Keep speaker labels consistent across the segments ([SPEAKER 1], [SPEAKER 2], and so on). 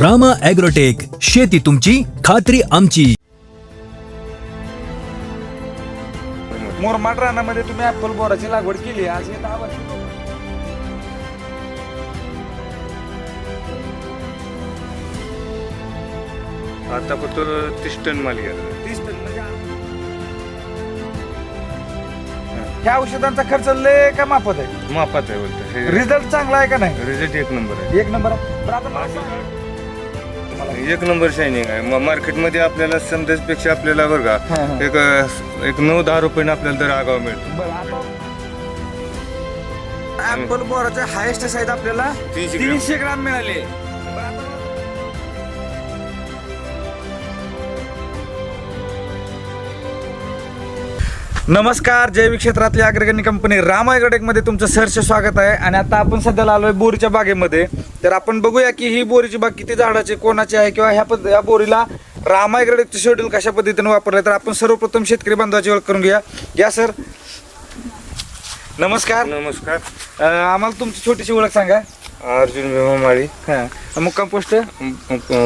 [SPEAKER 1] Rama agrotech शेती तुमची खात्री आमची.
[SPEAKER 2] मुरमाड रानामध्ये तुम्ही ऍपल बोराची लागवड केली आज हे दहा वर्ष
[SPEAKER 3] आता फक्त तीस टन माल गेला
[SPEAKER 2] तीस टन म्हणजे ह्या औषधांचा खर्च लय का माफत आहे?
[SPEAKER 3] मापात आहे बोलतो हे
[SPEAKER 2] रिझल्ट चांगला आहे का नाही?
[SPEAKER 3] रिझल्ट एक नंबर आहे.
[SPEAKER 2] एक नंबर आहे. बरं आता मला सांगा.
[SPEAKER 3] एक नंबर शायनिंग आहे म- मार्केटमध्ये आपल्याला समजापेक्षा आपल्याला बरं
[SPEAKER 2] हा,
[SPEAKER 3] का
[SPEAKER 2] हा.
[SPEAKER 3] एक अं, एक नऊ दहा रुपयाने आपल्याला दर आगाव मिळतो
[SPEAKER 2] बरं, आता ऍपल बोराचे हायेस्ट साईज आपल्याला
[SPEAKER 3] तीनशे ग्रॅम.
[SPEAKER 2] तीनशे ग्राम मिळाले नमस्कार जैविक क्षेत्रातली अग्रगण्य कंपनी मध्ये तुमचं सहर्ष स्वागत आहे. आणि आता आपण सध्याला आलोय बोरीच्या बागेमध्ये. तर आपण बघूया की ही बोरीची बाग किती झाडाची कोणाची आहे किंवा ह्या पद्ध या बोरीला राम ॲग्रोटेकचं शेड्यूल कशा पद्धतीने वापरलं तर आपण सर्वप्रथम शेतकरी बांधवाची ओळख करून घेऊया. या सर. नमस्कार.
[SPEAKER 3] नमस्कार.
[SPEAKER 2] आम्हाला तुमची छोटीशी ओळख सांगा.
[SPEAKER 3] अर्जुन भीमा माळी
[SPEAKER 2] हा मुक्काम पोस्ट?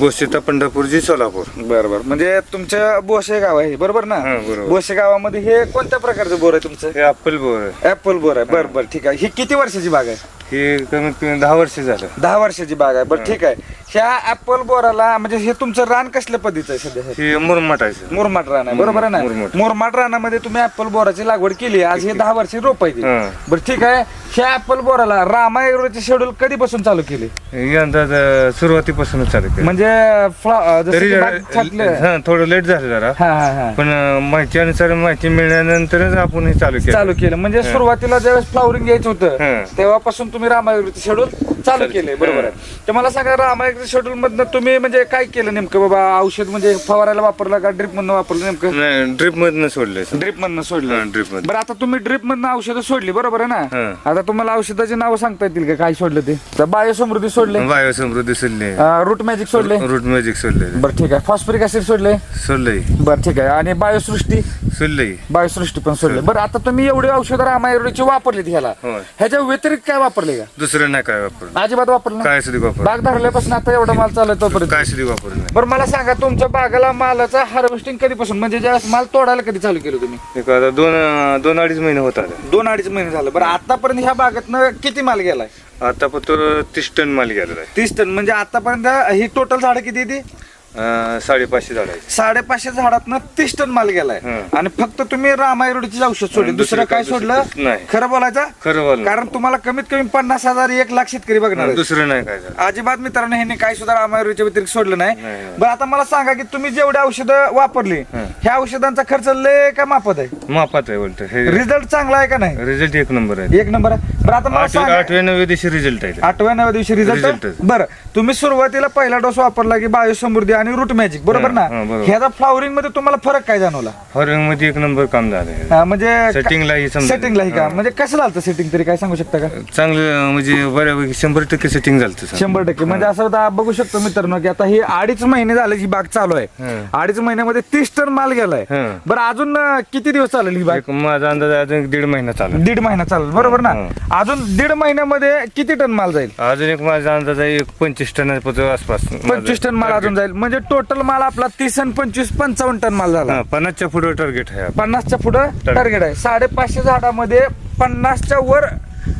[SPEAKER 3] बोशिता पंढरपूरजी सोलापूर.
[SPEAKER 2] बरं बरं म्हणजे तुमच्या बोशे गाव आहे बरोबर ना?
[SPEAKER 3] हा, बरोबर.
[SPEAKER 2] बोशे गावामध्ये हे कोणत्या प्रकारचं बोर आहे तुमचं?
[SPEAKER 3] हे अप्पल बोर आहे.
[SPEAKER 2] ऍपल बोर आहे. बरं बरं ठीक आहे. ही किती वर्षाची बाग आहे?
[SPEAKER 3] हे कमीत कमी दहा वर्ष झालं.
[SPEAKER 2] दहा वर्षाची बाग आहे. बरं ठीक आहे. ह्या ऍपल बोराला म्हणजे हे तुमचं रान कसल्या पद्धतीचं आहे सध्या
[SPEAKER 3] हे मुरमाट आहे sir.
[SPEAKER 2] मुरमाड रान आहे बरोबर आहे ना
[SPEAKER 3] मुरमाड.
[SPEAKER 2] मुरमाड रानामध्ये तुम्ही ऍपल बोराची लागवड केली आज हे दहा वर्षी रोप आहे ती.
[SPEAKER 3] हा.
[SPEAKER 2] बरं ठीक आहे ह्या ऍपल बोराला रामायग्रोचे शेड्यूल कधीपासून चालू केले
[SPEAKER 3] अं, सुरुवातीपासूनच चालू केलं
[SPEAKER 2] म्हणजे फ्ला- अं, जसं
[SPEAKER 3] तरी
[SPEAKER 2] की बाग छाटलं.
[SPEAKER 3] हा थोडं लेट झालं जरा
[SPEAKER 2] हा हा हा
[SPEAKER 3] पण अं, माहितीनुसार माहिती मिळाल्यानंतरच आपण हे चालू केलं
[SPEAKER 2] चालू केलं म्हणजे सुरुवातीला ज्यावेळेस फ्लावरिंग यायचं होतं
[SPEAKER 3] हं.
[SPEAKER 2] तेव्हापासून तुम्ही रामायग्रोचे शेड्यूल चालू केले. बरोबर आहे तर मला सांगा रामायग्रो शेड्यूल मधनं तुम्ही म्हणजे काय केलं नेमकं? बाबा औषध म्हणजे फवारायला वापरलं का ड्रिप मधनं वापरलं नेमकं?
[SPEAKER 3] नाही ड्रिप मधनं सोडलंय.
[SPEAKER 2] ड्रिप मधनं
[SPEAKER 3] हा,
[SPEAKER 2] सोडलं
[SPEAKER 3] drip मधनं.
[SPEAKER 2] बरं आता तुम्ही ड्रिप मधनं औषधं सोडली बरोबर आहे ना?
[SPEAKER 3] हं.
[SPEAKER 2] आता तुम्हाला औषधाची नावं सांगता येतील का? काय सोडलं ते? तर बायोसमृद्धी सोडले
[SPEAKER 3] वायू समृद्धी सोडले
[SPEAKER 2] रूट मॅजिक सोडले
[SPEAKER 3] रूट मॅजिक सोडले
[SPEAKER 2] बरं ठीक आहे. फॉस्फरिक ऍसिड सोडले
[SPEAKER 3] सोडलंय.
[SPEAKER 2] बरं ठीक आहे. आणि बायोसृष्टी?
[SPEAKER 3] सोडलंय.
[SPEAKER 2] बायोसृष्टी पण सोडले बरं आता तुम्ही एवढी औषधं रामायग्रोची वापरली ह्याला.
[SPEAKER 3] होय.
[SPEAKER 2] ह्याच्या व्यतिरिक्त काय वापरले का?
[SPEAKER 3] दुसरं नाही काय वापरलं.
[SPEAKER 2] अजिबात वापरलं नाही?
[SPEAKER 3] काय वापर
[SPEAKER 2] बाग धरल्यापासून आता एवढा माल चालू आहे तोपर्यंत.
[SPEAKER 3] नाही.
[SPEAKER 2] बरं मला सांगा तुमच्या बागाला मालाचा हार्वेस्टिंग कधीपासून? म्हणजे ज्यावेळेस माल तोडायला कधी चालू केलं तुम्ही?
[SPEAKER 3] एक आता दोन दोन अडीच महिने होत आले.
[SPEAKER 2] दोन अडीच महिने झालं. बरं आतापर्यंत ह्या बागेतनं किती माल गेलाय?
[SPEAKER 3] आता फक्त तीस टन माल गेलेला आहे.
[SPEAKER 2] तीस टन. म्हणजे आतापर्यंत ही टोटल झाडं किती ती?
[SPEAKER 3] अं, साडेपाचशे झाड आहे
[SPEAKER 2] साडेपाचशे झाडातनं तीस टन माल गेलाय.
[SPEAKER 3] हं.
[SPEAKER 2] आणि फक्त तुम्ही रामायरोडीची औषध सोडली. दुसरं
[SPEAKER 3] दुसरं
[SPEAKER 2] काय
[SPEAKER 3] काय-
[SPEAKER 2] सोडलं?
[SPEAKER 3] दुसरं नाही.
[SPEAKER 2] खरं बोलायचं?
[SPEAKER 3] खरं बोल
[SPEAKER 2] कारण तुम्हाला कमीत कमी पन्नास हजार एक लाख शेतकरी बघणार आहेत.
[SPEAKER 3] दुसरं नाही काय झालं.
[SPEAKER 2] अजिबात मित्रांनो ह्यांनी काही सुद्धा रामायरोडीच्या व्यतिरिक्त सोडलं नाही.
[SPEAKER 3] नाही, नाही.
[SPEAKER 2] बरं आता मला सांगा की तुम्ही जेवढी औषधं वापरली
[SPEAKER 3] हं.
[SPEAKER 2] ह्या औषधांचा खर्च लय का माफत आहे?
[SPEAKER 3] मापात आहे बोलतो हे
[SPEAKER 2] रिझल्ट चांगला आहे का नाही?
[SPEAKER 3] रिझल्ट एक नंबर आहे.
[SPEAKER 2] एक नंबर आहे. बरं आता मला
[SPEAKER 3] आठव्या
[SPEAKER 2] सांगा
[SPEAKER 3] आठव्या नवव्या दिवशी रिझल्ट आहे
[SPEAKER 2] आठव्या नव्या दिवशी रिझल्ट. बरं तुम्ही सुरुवातीला पहिला डोस वापरला की बायोसमृद्धी आणि रूट मॅजिक बरोबर ना?
[SPEAKER 3] हं, बरोबर.
[SPEAKER 2] ह्याचा फ्लावरिंगमध्ये तुम्हाला फरक काय जाणवला?
[SPEAKER 3] फॉरेन मध्ये एक नंबर काम झालं
[SPEAKER 2] हा, म्हणजे
[SPEAKER 3] Setting लाही समजा.
[SPEAKER 2] सेटिंगला ही. का. म्हणजे कसं झालं सेटिंग तरी काय सांगू शकता का?
[SPEAKER 3] चांगलं म्हणजे बऱ्यापैकी शंभर टक्के सेटिंग झालं.
[SPEAKER 2] शंभर टक्के. म्हणजे असं आता बघू शकतो मित्रांनो की आता ही अडीच महिने झाले ही बाग चालू आहे.
[SPEAKER 3] हं.
[SPEAKER 2] अडीच महिन्यामध्ये तीस टन माल गेलाय.
[SPEAKER 3] हं.
[SPEAKER 2] बरं अजून अं, किती दिवस चालेल ही बाग?
[SPEAKER 3] एक माझा अंदाज अजून एक दीड महिना चालू
[SPEAKER 2] दीड महिना चालेल बरोबर ना. अजून दीड महिन्यामध्ये किती टन माल जाईल?
[SPEAKER 3] अजून एक माझा अंदाज आहे एक पंचवीस टन आसपास.
[SPEAKER 2] पंचवीस टन माल अजून जाईल. म्हणजे टोटल माल आपला तीस आणि पंचवीस पंचावन्न टन माल झाला.
[SPEAKER 3] हा, पन्नासच्या पुढे टार्गेट आहे आपलं.
[SPEAKER 2] पन्नासच्या पुढं टार्गेट आहे. साडेपाचशे झाडामध्ये पन्नासच्या वर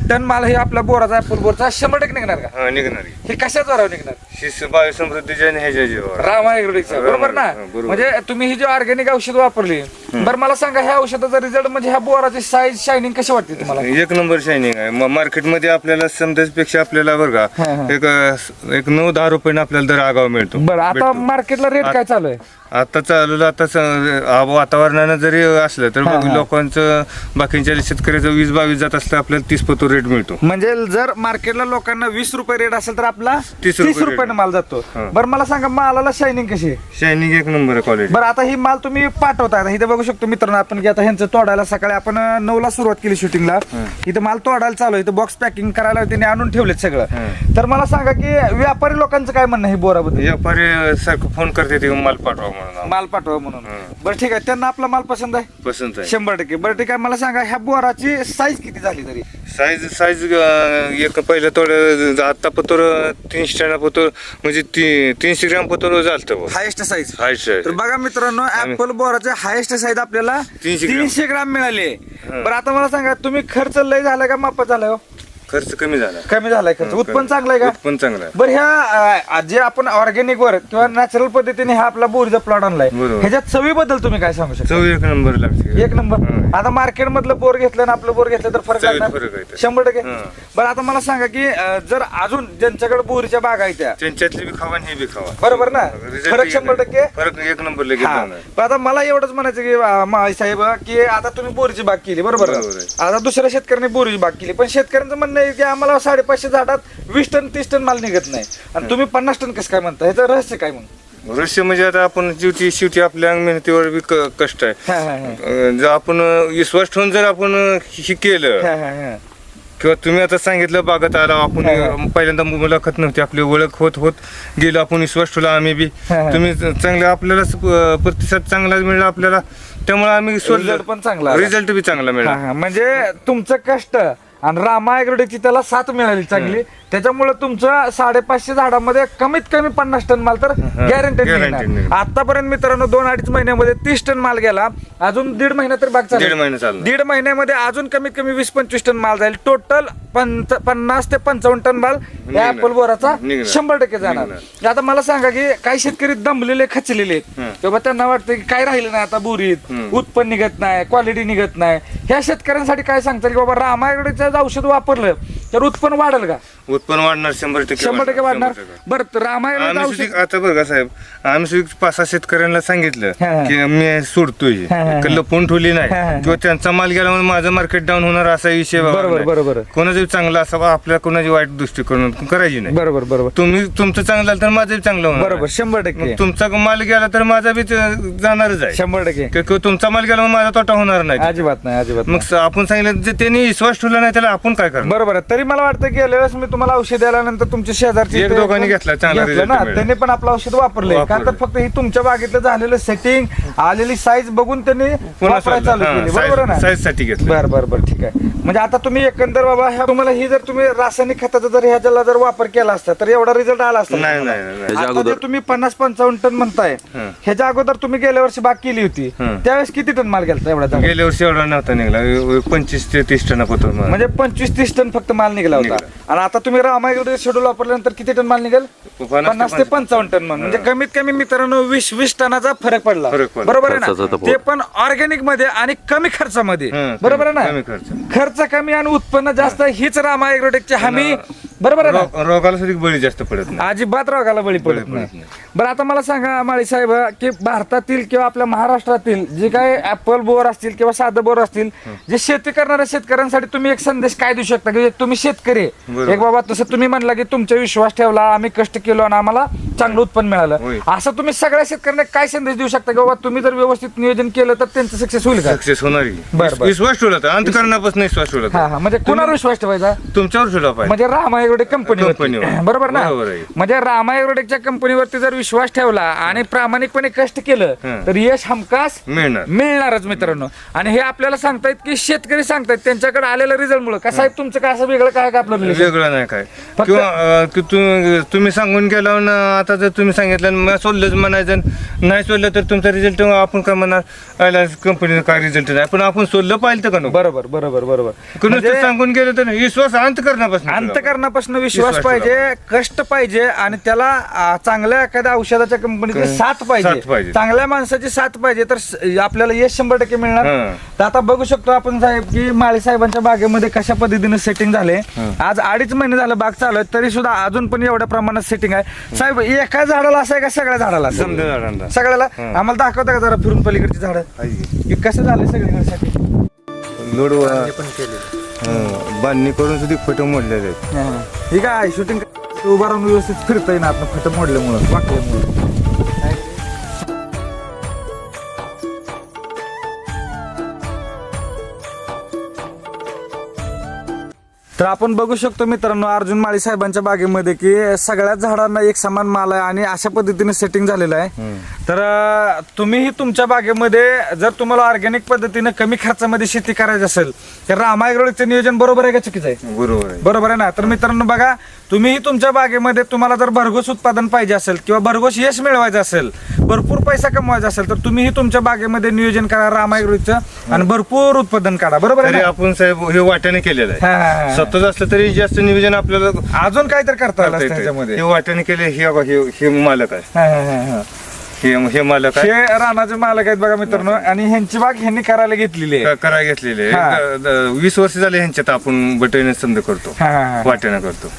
[SPEAKER 2] टन माल हे आपला बोराचा ऍपल बोरचा शंभर टक्के निघणार का?
[SPEAKER 3] हा निघणारी
[SPEAKER 2] हे कशाच वरावर निघणार?
[SPEAKER 3] शीस समृद्धीच्या आणि ह्याच्या जीवावर
[SPEAKER 2] रामा बरोबर ना?
[SPEAKER 3] हा, बरोबर.
[SPEAKER 2] म्हणजे तुम्ही ही जी ऑर्गॅनिक औषध वापरली बरं मला सांगा ह्या औषधाचा रिझल्ट म्हणजे ह्या बोराची साईज शायनिंग कशी वाटते तुम्हाला
[SPEAKER 3] एक नंबर शायनिंग आहे म- मार्केटमध्ये आपल्याला समजापेक्षा आपल्याला बरं
[SPEAKER 2] हा,
[SPEAKER 3] का
[SPEAKER 2] हा.
[SPEAKER 3] एक अं, एक नऊ दहा रुपयाने आपल्याला दर आगाव मिळतो
[SPEAKER 2] बरं आता
[SPEAKER 3] भेटतो.
[SPEAKER 2] मार्केटला रेट काय चालू आहे
[SPEAKER 3] आता चालू आता स- आ- वातावरणानं जरी असलं तर
[SPEAKER 2] हा, हा.
[SPEAKER 3] लोकांचं बाकीच्या शेतकऱ्याचं वीस बावीस जात असलं आपल्याला तीस पतो रेट मिळतो
[SPEAKER 2] म्हणजे जर मार्केटला लोकांना वीस रुपये रेट असेल तर आपला तीस
[SPEAKER 3] तीस रुपये
[SPEAKER 2] रुपयाने. माल जातो
[SPEAKER 3] हा.
[SPEAKER 2] बरं मला सांगा मालाला शायनिंग कशी आहे
[SPEAKER 3] शायनिंग एक नंबर आहे क्वालिटी
[SPEAKER 2] बरं आता ही माल तुम्ही पाठवताय आता इथे बघू बघू शकतो मित्रांनो आपण की आता ह्यांचं तोडायला सकाळी आपण नऊला सुरुवात केली शूटिंगला इथं माल तोडायला चालू आहे इथं बॉक्स पॅकिंग करायला त्यांनी आणून ठेवलेत सगळं. तर मला सांगा की व्यापारी लोकांचं काय म्हणणं आहे बोराबद्दल?
[SPEAKER 3] व्यापारी सारखं फोन करते ते माल पाठवा म्हणून
[SPEAKER 2] माल पाठवा म्हणून. बरं ठीक आहे. त्यांना आपला माल पसंत आहे?
[SPEAKER 3] पसंत आहे.
[SPEAKER 2] शंभर टक्के. बरं ठीक आहे. मला सांगा ह्या बोराची साईज किती झाली तरी?
[SPEAKER 3] साईज साईज एक पहिलं थोडं आता पतोर तीनशे टना पतोर म्हणजे ती तीनशे ग्राम पतोर झालतं
[SPEAKER 2] हायेस्ट साईज
[SPEAKER 3] हायस्ट
[SPEAKER 2] तर बघा मित्रांनो ऍपल बोराचे हायेस्ट साईज आपल्याला
[SPEAKER 3] 300 ग्राम.
[SPEAKER 2] तीनशे ग्राम मिळाले बरं आता मला सांगा तुम्ही खर्च लय झाला का मापा झालाय हो?
[SPEAKER 3] खर्च कमी झाला
[SPEAKER 2] कमी झालाय खर्च उत्पन्न चांगलं आहे का
[SPEAKER 3] उत्पन्न चांगलं आहे.
[SPEAKER 2] बरं ह्या अं, जे आपण ऑर्गॅनिक वर किंवा नॅचरल पद्धतीने हा आपला बोरीचा प्लॉट आणलाय
[SPEAKER 3] बरोबर.
[SPEAKER 2] ह्याच्यात चवीबद्दल तुम्ही काय सांगू शकता
[SPEAKER 3] चव एक नंबर लागते
[SPEAKER 2] एक नंबर. आता मार्केट मधलं बोर घेतलं आणि आपलं बोर घेतलं तर फरक
[SPEAKER 3] आहे.
[SPEAKER 2] शंभर टक्के
[SPEAKER 3] हं.
[SPEAKER 2] बरं आता मला सांगा की अं, जर अजून ज्यांच्याकडे बोरीच्या बागा आहेत त्या
[SPEAKER 3] त्यांच्यातली बी खावा आणि हे बी खावा
[SPEAKER 2] बरोबर ना
[SPEAKER 3] Result
[SPEAKER 2] फरक
[SPEAKER 3] एक-
[SPEAKER 2] शंभर टक्के
[SPEAKER 3] फरक एक नंबर लगेच
[SPEAKER 2] हा.
[SPEAKER 3] जाणार.
[SPEAKER 2] पण आता मला एवढंच म्हणायचं की माळी साहेब की आता तुम्ही बोरीची बाग केली बरोबर ना?
[SPEAKER 3] बरोबर आहे.
[SPEAKER 2] आता दुसऱ्या शेतकऱ्यांनी बोरीची बाग केली पण शेतकऱ्यांचं म्हणणं आहे की आम्हाला साडेपाचशे झाडात वीस टन तीस टन माल निघत नाही आणि तुम्ही पन्नास टन कसं काय म्हणता ह्याचं रहस्य काय मग
[SPEAKER 3] रहस्य म्हणजे आता आपण शेवटी शेवटी आपल्या अंग मेहनतीवर बी क- कष्ट आहे. अं, जर आपण विश्वास ठेवून जर आपण हे केलं. किंवा तुम्ही आता सांगितलं बागत आला आपण पहिल्यांदा मुलाखत नव्हती आपली ओळख होत होत गेलो आपण विश्वास ठेवला आम्ही बी
[SPEAKER 2] हा, हा.
[SPEAKER 3] तुम्ही चांगलं आपल्याला स- अं, प्रतिसाद चांगला मिळाला आपल्याला त्यामुळे आम्ही
[SPEAKER 2] Result पण चांगला आला.
[SPEAKER 3] रिझल्ट बी चांगला मिळाला.
[SPEAKER 2] म्हणजे तुमचं कष्ट आणि रामा ॲग्रोटेकची त्याला साथ मिळाली चांगली त्याच्यामुळे तुमचं साडेपाचशे झाडामध्ये कमीत कमी पन्नास टन माल तर
[SPEAKER 3] निघणार.
[SPEAKER 2] आतापर्यंत मित्रांनो दोन अडीच महिन्यामध्ये तीस टन माल गेला. अजून दीड महिना तर बाग
[SPEAKER 3] चालेल.
[SPEAKER 2] दीड महिन्यामध्ये अजून कमीत कमी वीस पंचवीस टन माल जाईल. टोटल पन्नास ते पंचावन्न टन माल या. ऍपल बोराचा. शंभर टक्के जाणार. आता मला सांगा की काही शेतकरी दमलेले खचलेले
[SPEAKER 3] हं.
[SPEAKER 2] किंवा त्यांना वाटतं की काय राहिलं नाही आता बोरीत. उत्पन्न निघत नाही क्वालिटी निघत नाही. ह्या शेतकऱ्यांसाठी काय सांगतात की बाबा रामायगडचं औषध वापरलं तर उत्पन्न वाढेल का
[SPEAKER 3] उत्पन्न वाढणार शंभर टक्के
[SPEAKER 2] शंभर टक्के वाढणार
[SPEAKER 3] शंभर टक्के.
[SPEAKER 2] बरं रामायगड
[SPEAKER 3] आम्ही
[SPEAKER 2] औषध
[SPEAKER 3] सुद्धा- आता बघा साहेब आम्ही सुद्धा पाच सहा शेतकऱ्यांना सांगितलं
[SPEAKER 2] हा, हा.
[SPEAKER 3] की मी सोडतोय
[SPEAKER 2] हा, हा.
[SPEAKER 3] हे. लपून ठेवली नाही
[SPEAKER 2] हा, हा.
[SPEAKER 3] किंवा त्यांचा माल गेला म्हणून माझं मार्केट डाऊन होणार असा विषय
[SPEAKER 2] बरोबर,
[SPEAKER 3] नाही.
[SPEAKER 2] बरोबर.
[SPEAKER 3] कोणाचं चांगलं असावा आपल्या कोणाची वाईट दृष्टिकोन करायची नाही
[SPEAKER 2] बरोबर बरोबर
[SPEAKER 3] तुम्ही तुमचं चांगलं झालं तर माझं बी चांगलं होणार
[SPEAKER 2] बरोबर. शंभर टक्के
[SPEAKER 3] मग तुमचा माल गेला तर माझा बी ते जाणारच आहे
[SPEAKER 2] शंभर टक्के
[SPEAKER 3] किंवा तुमचा माल गेला म्हणून माझा तोटा होणार नाही
[SPEAKER 2] अजिबात नाही अजिबात
[SPEAKER 3] मग
[SPEAKER 2] नाही.
[SPEAKER 3] स- आपण सांगितलं जे त्यांनी विश्वास ठेवला नाही त्याला आपण काय करणार
[SPEAKER 2] बरोबर आहे तरी मला वाटतं की गेल्या वेळेस मी तुम्हाला औषध द्याल्यानंतर तुमच्या शेजारची
[SPEAKER 3] एक दोघांनी घेतला, चांगला
[SPEAKER 2] घेतलं
[SPEAKER 3] result
[SPEAKER 2] ना
[SPEAKER 3] मिळाला.
[SPEAKER 2] त्यांनी पण आपलं औषध वापरलंय. का
[SPEAKER 3] वापरलं.
[SPEAKER 2] तर फक्त ही तुमच्या बागेतलं झालेलं सेटिंग आलेली साईज बघून त्यांनी वापरायला चालू केली. बरोबर आहे ना?
[SPEAKER 3] साईजसाठी घेतलं
[SPEAKER 2] बर बर बर. ठीक आहे. म्हणजे आता तुम्ही एकंदर बाबा ह्या तुम्हाला ही जर तुम्ही रासायनिक खताचा जर ह्याच्याला जर वापर केला असता तर एवढा रिझल्ट आला असता
[SPEAKER 3] नाही,
[SPEAKER 2] तुम्हाला?
[SPEAKER 3] नाही, नाही.
[SPEAKER 2] आता जे तुम्ही पन्नास पंचावन्न टन म्हणताय
[SPEAKER 3] हं.
[SPEAKER 2] ह्याच्या अगोदर तुम्ही गेल्या वर्षी बाग केली होती
[SPEAKER 3] हं.
[SPEAKER 2] त्यावेळेस किती टन माल गेला एवढा?
[SPEAKER 3] गेल्या वर्षी एवढा नव्हता निघला पंचवीस ते तीस टना पत्र
[SPEAKER 2] म्हणजे पंचवीस तीस टन फक्त माल निघाला होता
[SPEAKER 3] निघाला.
[SPEAKER 2] आणि आता तुम्ही रामायगड शेड्यूल वापरल्यानंतर किती टन माल निघेल पन्नास ते पंचावन्न टन म्हणून म्हणजे कमीत कमी मित्रांनो वीस वीस टनाचा फरक पडला
[SPEAKER 3] फरक पडला.
[SPEAKER 2] बरोबर आहे
[SPEAKER 4] खर्चाचा
[SPEAKER 2] ना
[SPEAKER 4] तफावत.
[SPEAKER 2] ते पण ऑर्गॅनिकमध्ये आणि कमी खर्चामध्ये
[SPEAKER 3] हं,
[SPEAKER 2] बरोबर आहे
[SPEAKER 3] कमी
[SPEAKER 2] ना
[SPEAKER 3] खर्च.
[SPEAKER 2] खर्च कमी आणि उत्पन्न जास्त हीच रामा एग्रोटेकची हमी बरोबर आहे ना
[SPEAKER 3] रो- रोगाला सुद्धा बळी जास्त पडत नाही
[SPEAKER 2] अजिबात रोगाला बळी पडत
[SPEAKER 3] पडत
[SPEAKER 2] नाही. बरं आता मला सांगा माळी साहेब की भारतातील किंवा आपल्या महाराष्ट्रातील जे काही ऍपल बोर असतील किंवा साधं बोर असतील जे शेती करणाऱ्या शेतकऱ्यांसाठी तुम्ही एक संदेश काय देऊ शकता की तुम्ही शेतकरी आहे.
[SPEAKER 3] बरोबर.
[SPEAKER 2] एक बाबा तसं तुम्ही म्हणला की तुमचा विश्वास ठेवला आम्ही कष्ट केलो आणि आम्हाला चांगलं उत्पन्न मिळालं. असं तुम्ही सगळ्या शेतकऱ्यांना काय संदेश देऊ शकता की बाबा तुम्ही जर व्यवस्थित नियोजन केलं तर त्यांचं सक्सेस होईल का
[SPEAKER 3] सक्सेस होणार की.
[SPEAKER 2] बरं, बरं.
[SPEAKER 3] विश्वास ठेवला अंतकरणापासून विश्वास ठेवला
[SPEAKER 2] हा. हा म्हणजे कोणावर विश्वास ठेवायचा
[SPEAKER 3] तुमच्यावर ठेवला पाहिजे
[SPEAKER 2] म्हणजे रामायग्रोटेक कंपनी
[SPEAKER 3] कंपनीवर.
[SPEAKER 2] बरोबर ना?
[SPEAKER 3] बरोबर आहे.
[SPEAKER 2] म्हणजे रामायग्रोटेकच्या कंपनीवरती जर विश्वास ठेवला आणि प्रामाणिकपणे कष्ट केलं
[SPEAKER 3] हं.
[SPEAKER 2] तर यश हमखास
[SPEAKER 3] मिळणार.
[SPEAKER 2] मिळणारच मित्रांनो. आणि हे आपल्याला सांगतायत की शेतकरी सांगतायत त्यांच्याकडे आलेल्या रिझल्ट मुळे. का साहेब तुमचं काय असं वेगळं काय का आपलं?
[SPEAKER 3] वेगळं नाही काय.
[SPEAKER 2] फक्त-
[SPEAKER 3] किंवा अं, की तु- तुम्ही सांगून गेला ना आता जर तुम्ही सांगितलं सोडलंच म्हणायचं नाही सोडलं तर तुमचा रिझल्ट आपण काय म्हणणार? कंपनीचं काय रिझल्ट नाही. पण आपण सोडलं पाहिजे का नको?
[SPEAKER 2] बरोबर बरोबर बरोबर. म्हणजे
[SPEAKER 3] तर सांगून गेलं तर विश्वास अंत करण्यापासून
[SPEAKER 2] अंतकरणापासून विश्वास
[SPEAKER 3] विश्वास
[SPEAKER 2] पाहिजे कष्ट पाहिजे आणि त्याला आ, चांगल्या एखाद्या औषधाच्या कंपनीची
[SPEAKER 3] क-
[SPEAKER 2] साथ
[SPEAKER 3] साथ
[SPEAKER 2] पाहिजे.
[SPEAKER 3] पाहिजे.
[SPEAKER 2] चांगल्या माणसाची साथ पाहिजे. तर स- आपल्याला यश शंभर टक्के मिळणार.
[SPEAKER 3] हं.
[SPEAKER 2] तर आता बघू शकतो आपण साहेब की माळी साहेबांच्या बागेमध्ये कशा पद्धतीने सेटिंग झाले. आज अडीच महिने झालं बाग चालू आहे तरी सुद्धा अजून पण एवढ्या प्रमाणात सेटिंग आहे. साहेब एका झाडाला असं आहे का सगळ्या झाडाला असं?
[SPEAKER 3] समजा झाडांना.
[SPEAKER 2] सगळ्याला? आम्हाला दाखवता का जरा फिरून पलीकडची झाडं? कसं झालं सगळीकडे
[SPEAKER 3] लोड बांधणी करून सुद्धा फोटो मोडलेले आहेत.
[SPEAKER 2] ही. काय शूटिंग उभा राहून व्यवस्थित फिरता येईना आपण फट मोडल्यामुळं वाकल्यामुळं. तर आपण बघू शकतो मित्रांनो अर्जुन माळी साहेबांच्या बागेमध्ये की सगळ्याच झाडांना एक समान माल आहे आणि अशा पद्धतीने सेटिंग झालेलं आहे. तर तुम्हीही तुमच्या बागेमध्ये जर तुम्हाला ऑर्गॅनिक पद्धतीने कमी खर्चामध्ये शेती करायची असेल तर रामायग्रोडचं नियोजन बरोबर आहे का चुकीचं आहे?
[SPEAKER 3] बरोबर आहे.
[SPEAKER 2] बरोबर आहे ना? तर मित्रांनो बघा तुम्हीही तुमच्या बागेमध्ये तुम्हाला जर भरघोस उत्पादन पाहिजे असेल किंवा भरघोस यश मिळवायचं असेल भरपूर पैसा कमवायचा असेल तर तुम्हीही तुमच्या बागेमध्ये नियोजन करा रामायग्रोचं आणि भरपूर उत्पादन काढा. बरोबर आहे?
[SPEAKER 3] आपण साहेब हे वाट्याने केलेलं आहे. स्वतःच असलं तरी जास्त नियोजन आपल्याला
[SPEAKER 2] अजून काहीतरी करता आलं
[SPEAKER 3] करता
[SPEAKER 2] असतं
[SPEAKER 3] येतं.
[SPEAKER 2] त्याच्यामध्ये
[SPEAKER 3] हे वाट्याने केले हे बघा, हे हे मालक आहे.
[SPEAKER 2] हा, हा, हा, हा.
[SPEAKER 3] हे हे मालक आहे.
[SPEAKER 2] हे रानाचे मालक आहेत बघा मित्रांनो आणि ह्यांची बाग ह्यांनी करायला घेतलेली आहे.
[SPEAKER 3] क- करायला घेतलेले
[SPEAKER 2] हा.
[SPEAKER 3] द- द- वीस वर्ष झाले ह्यांच्यात आपण बटन समजा करतो.
[SPEAKER 2] हा, हा, हा.
[SPEAKER 3] करतो.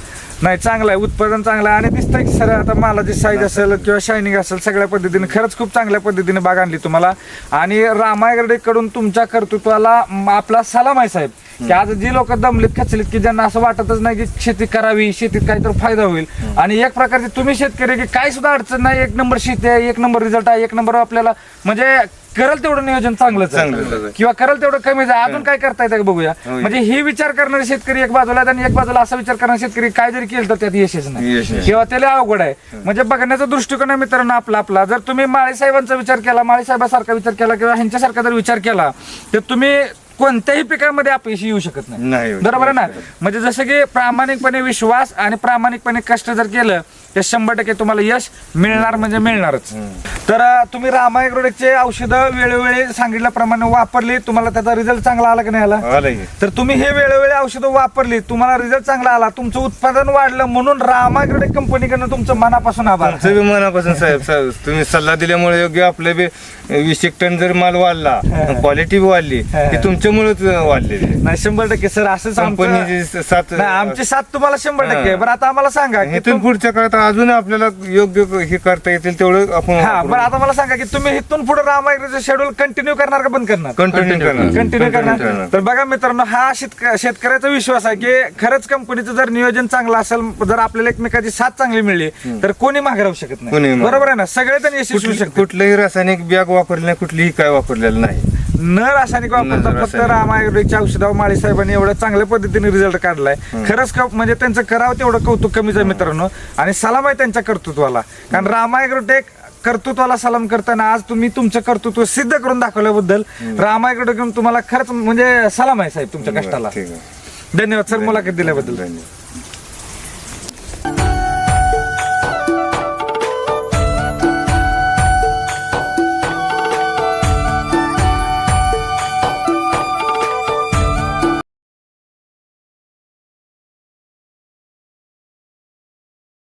[SPEAKER 2] नाही चांगलं आहे. उत्पादन चांगलं आहे. आणि दिसतंय की सर आता मालाची साईज असेल किंवा शायनिंग असेल सगळ्या पद्धतीने खरंच खूप चांगल्या पद्धतीने बाग आणली तुम्हाला. आणि रामायगडे कडून तुमच्या कर्तृत्वाला म- आपला सलाम आहे साहेब. की आज जी लोक दमलीत खचलीत की ज्यांना असं वाटतच नाही की शेती करावी शेतीत काहीतरी फायदा होईल. आणि एक प्रकारचे तुम्ही शेतकरी की काही सुद्धा अडचण नाही एक नंबर शेती आहे एक नंबर रिझल्ट आहे एक नंबर आपल्याला म्हणजे करल तेवढं नियोजन चांगलंच आहे.
[SPEAKER 3] चांगलंच आहे.
[SPEAKER 2] किंवा करल तेवढं कमी आहे. अजून काय करता येतं बघूया. म्हणजे हे विचार करणारे शेतकरी एक बाजूला आणि एक बाजूला असा विचार करणारे शेतकरी काय जरी केलं तर त्यात यशच नाही. किंवा त्याला अवघड आहे. म्हणजे बघण्याचा दृष्टिकोन आहे मित्रांनो आपला आपला. जर तुम्ही माळी साहेबांचा विचार केला माळी साहेबासारखा विचार केला किंवा ह्यांच्यासारखा जर विचार केला तर तुम्ही कोणत्याही पिकामध्ये अपयशी येऊ शकत
[SPEAKER 3] नाही.
[SPEAKER 2] बरोबर आहे ना. म्हणजे जसं की प्रामाणिकपणे विश्वास आणि प्रामाणिकपणे कष्ट जर केलं तर शंभर टक्के तुम्हाला यश मिळणार म्हणजे मिळणारच. तर अं, तुम्ही रामायग्रोडेकचे औषधं वेळोवेळी सांगितल्याप्रमाणे वापरली तुम्हाला त्याचा रिझल्ट चांगला आला की नाही आला?
[SPEAKER 3] आलं.
[SPEAKER 2] तर तुम्ही हे वेळोवेळी औषधं वापरली तुम्हाला रिझल्ट चांगला आला तुमचं उत्पादन वाढलं म्हणून रामाग्रोडेक कंपनीकडनं तुमचं मनापासून आभार.
[SPEAKER 3] तुमचं बी मनापासून साहेब साहेब तुम्ही सल्ला दिल्यामुळे योग्य आपले बी वीस एक टन जर माल वाढला क्वालिटी बी वाढली ती तुमच्यामुळेच वाढलेली.
[SPEAKER 2] नाही शंभर टक्के सर असंच आमचं-
[SPEAKER 3] कंपनीची सात
[SPEAKER 2] नाही, आमची साथ तुम्हाला शंभर टक्के आहे. बरं आता आम्हाला सांगा की
[SPEAKER 3] इथून
[SPEAKER 2] तुम-
[SPEAKER 3] पुढच्या काळात अजून आपल्याला योग्य हे करता येतील तेवढं आपण
[SPEAKER 2] हा बरं आता मला सांगा की तुम्ही इथून पुढे रामायग्रोचं शेड्यूल कंटिन्यू करणार का बंद करणार?
[SPEAKER 3] कंटिन्यू करणार.
[SPEAKER 2] कंटिन्यू करणार. तर बघा मित्रांनो हा शेतक शेतकऱ्याचा विश्वास आहे की खरंच कंपनीचं जर नियोजन चांगलं असेल जर आपल्याला एकमेकाची साथ चांगली मिळली तर कोणी मागे राहू शकत
[SPEAKER 3] कोणी
[SPEAKER 2] नाही
[SPEAKER 3] मागे-
[SPEAKER 2] बरोबर आहे ना? सगळे जण यशस्वी होऊ
[SPEAKER 3] कुठली-
[SPEAKER 2] शकते
[SPEAKER 3] कुठलंही रासायनिक बॅग वापरले नाही कुठलीही काय वापरलेलं नाही.
[SPEAKER 2] न रासायनिक वापरता
[SPEAKER 3] न
[SPEAKER 2] फक्त
[SPEAKER 3] रासायनिक.
[SPEAKER 2] औषधावर माळी साहेबांनी एवढ्या चांगल्या पद्धतीने रिझल्ट काढलाय. खरंच क- म्हणजे त्यांचं करावं तेवढं कौतुक कमीच आहे मित्रांनो. आणि सलाम आहे त्यांच्या कर्तृत्वाला. कारण रामायग्रोटेक कर्तृत्वाला सलाम करताना आज तुम्ही तुमचं कर्तृत्व सिद्ध करून दाखवल्याबद्दल रामायग्रोटेक तुम्हाला खरंच म्हणजे सलाम आहे साहेब तुमच्या कष्टाला.
[SPEAKER 3] ठीक आहे.
[SPEAKER 2] धन्यवाद सर मुलाखत दिल्याबद्दल.
[SPEAKER 3] धन्यवाद.